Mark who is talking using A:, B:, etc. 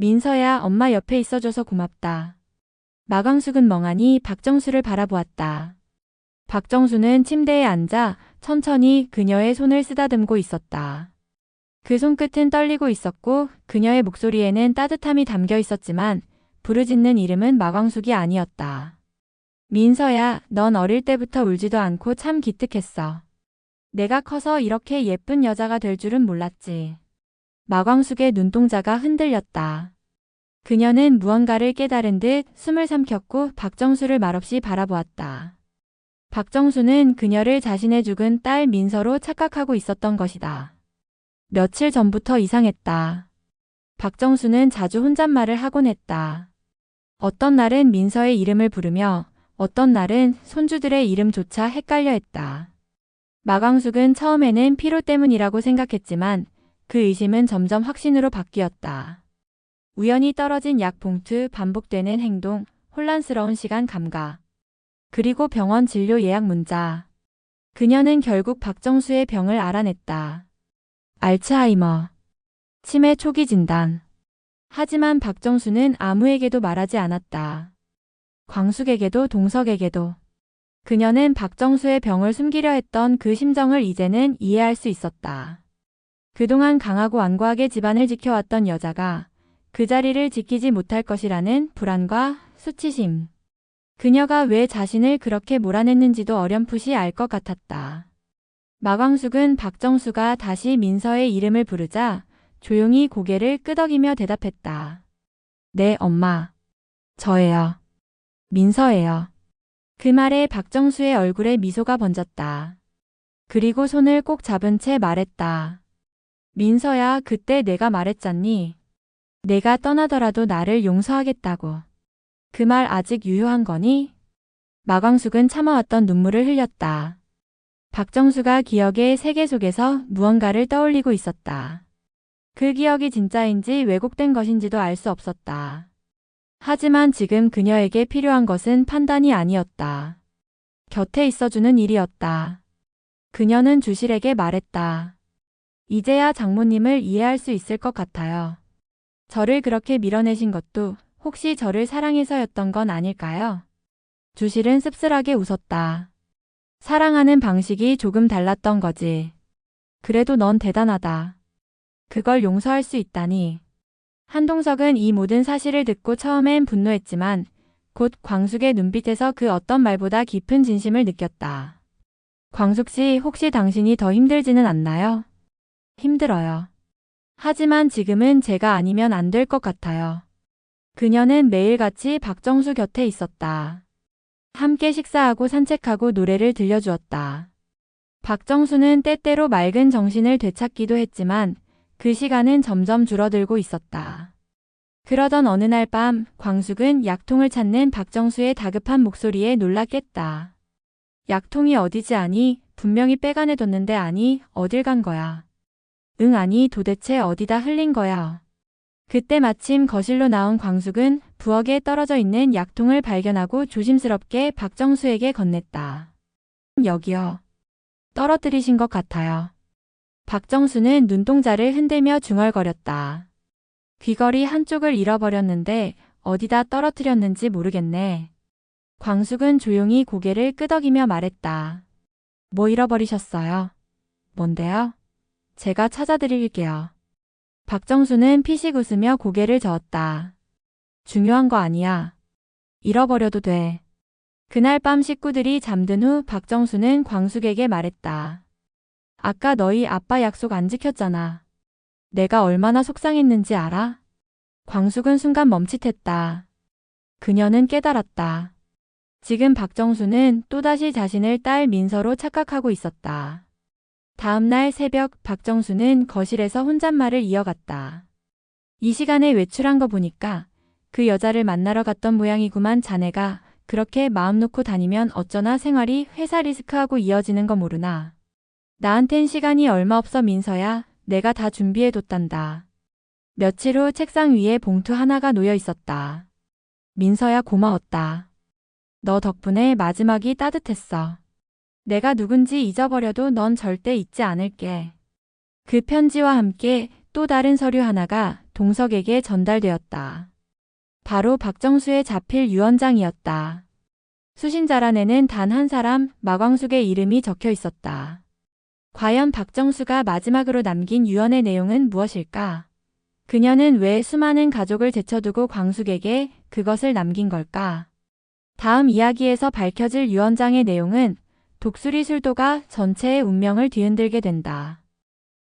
A: 민서야, 엄마 옆에 있어줘서 고맙다. 마광숙은 멍하니 박정수를 바라보았다. 박정수는 침대에 앉아 천천히 그녀의 손을 쓰다듬고 있었다. 그 손끝은 떨리고 있었고 그녀의 목소리에는 따뜻함이 담겨 있었지만 부르짖는 이름은 마광숙이 아니었다. 민서야, 넌 어릴 때부터 울지도 않고 참 기특했어. 내가 커서 이렇게 예쁜 여자가 될 줄은 몰랐지. 마광숙의 눈동자가 흔들렸다. 그녀는 무언가를 깨달은 듯 숨을 삼켰고 박정수를 말없이 바라보았다. 박정수는 그녀를 자신의 죽은 딸 민서로 착각하고 있었던 것이다. 며칠 전부터 이상했다. 박정수는 자주 혼잣말을 하곤 했다. 어떤 날은 민서의 이름을 부르며 어떤 날은 손주들의 이름조차 헷갈려 했다. 마광숙은 처음에는 피로 때문이라고 생각했지만 그 의심은 점점 확신으로 바뀌었다. 우연히 떨어진 약 봉투, 반복되는 행동, 혼란스러운 시간 감각. 그리고 병원 진료 예약 문자. 그녀는 결국 박정수의 병을 알아냈다. 알츠하이머. 치매 초기 진단. 하지만 박정수는 아무에게도 말하지 않았다. 광숙에게도 동석에게도. 그녀는 박정수의 병을 숨기려 했던 그 심정을 이제는 이해할 수 있었다. 그동안 강하고 완고하게 집안을 지켜왔던 여자가 그 자리를 지키지 못할 것이라는 불안과 수치심. 그녀가 왜 자신을 그렇게 몰아냈는지도 어렴풋이 알 것 같았다. 마광숙은 박정수가 다시 민서의 이름을 부르자 조용히 고개를 끄덕이며 대답했다. 네, 엄마. 저예요. 민서예요. 그 말에 박정수의 얼굴에 미소가 번졌다. 그리고 손을 꼭 잡은 채 말했다. 민서야, 그때 내가 말했잖니. 내가 떠나더라도 나를 용서하겠다고. 그 말 아직 유효한 거니? 마광숙은 참아왔던 눈물을 흘렸다. 박정수가 기억의 세계 속에서 무언가를 떠올리고 있었다. 그 기억이 진짜인지 왜곡된 것인지도 알 수 없었다. 하지만 지금 그녀에게 필요한 것은 판단이 아니었다. 곁에 있어주는 일이었다. 그녀는 주실에게 말했다. 이제야 장모님을 이해할 수 있을 것 같아요. 저를 그렇게 밀어내신 것도 혹시 저를 사랑해서였던 건 아닐까요? 주실은 씁쓸하게 웃었다. 사랑하는 방식이 조금 달랐던 거지. 그래도 넌 대단하다. 그걸 용서할 수 있다니. 한동석은 이 모든 사실을 듣고 처음엔 분노했지만 곧 광숙의 눈빛에서 그 어떤 말보다 깊은 진심을 느꼈다. 광숙 씨, 혹시 당신이 더 힘들지는 않나요? 힘들어요. 하지만 지금은 제가 아니면 안 될 것 같아요. 그녀는 매일같이 박정수 곁에 있었다. 함께 식사하고 산책하고 노래를 들려주었다. 박정수는 때때로 맑은 정신을 되찾기도 했지만 그 시간은 점점 줄어들고 있었다. 그러던 어느 날 밤 광숙은 약통을 찾는 박정수의 다급한 목소리에 놀라 깼다. 약통이 어디지 아니 분명히 빼가내뒀는데 아니 어딜 간 거야. 응 아니 도대체 어디다 흘린 거야. 그때 마침 거실로 나온 광숙은 부엌에 떨어져 있는 약통을 발견하고 조심스럽게 박정수에게 건넸다. 여기요. 떨어뜨리신 것 같아요. 박정수는 눈동자를 흔들며 중얼거렸다. 귀걸이 한쪽을 잃어버렸는데 어디다 떨어뜨렸는지 모르겠네. 광숙은 조용히 고개를 끄덕이며 말했다. 뭐 잃어버리셨어요? 뭔데요? 제가 찾아드릴게요. 박정수는 피식 웃으며 고개를 저었다. 중요한 거 아니야. 잃어버려도 돼. 그날 밤 식구들이 잠든 후 박정수는 광숙에게 말했다. 아까 너희 아빠 약속 안 지켰잖아. 내가 얼마나 속상했는지 알아? 광숙은 순간 멈칫했다. 그녀는 깨달았다. 지금 박정수는 또다시 자신을 딸 민서로 착각하고 있었다. 다음날 새벽 박정수는 거실에서 혼잣말을 이어갔다. 이 시간에 외출한 거 보니까 그 여자를 만나러 갔던 모양이구만 자네가 그렇게 마음 놓고 다니면 어쩌나 생활이 회사 리스크하고 이어지는 거 모르나. 나한텐 시간이 얼마 없어 민서야. 내가 다 준비해뒀단다. 며칠 후 책상 위에 봉투 하나가 놓여 있었다. 민서야 고마웠다. 너 덕분에 마지막이 따뜻했어. 내가 누군지 잊어버려도 넌 절대 잊지 않을게. 그 편지와 함께 또 다른 서류 하나가 동석에게 전달되었다. 바로 박정수의 자필 유언장이었다. 수신자 란에는 단 한 사람 마광숙의 이름이 적혀 있었다. 과연 박정수가 마지막으로 남긴 유언의 내용은 무엇일까? 그녀는 왜 수많은 가족을 제쳐두고 광숙에게 그것을 남긴 걸까? 다음 이야기에서 밝혀질 유언장의 내용은 독수리 술도가 전체의 운명을 뒤흔들게 된다.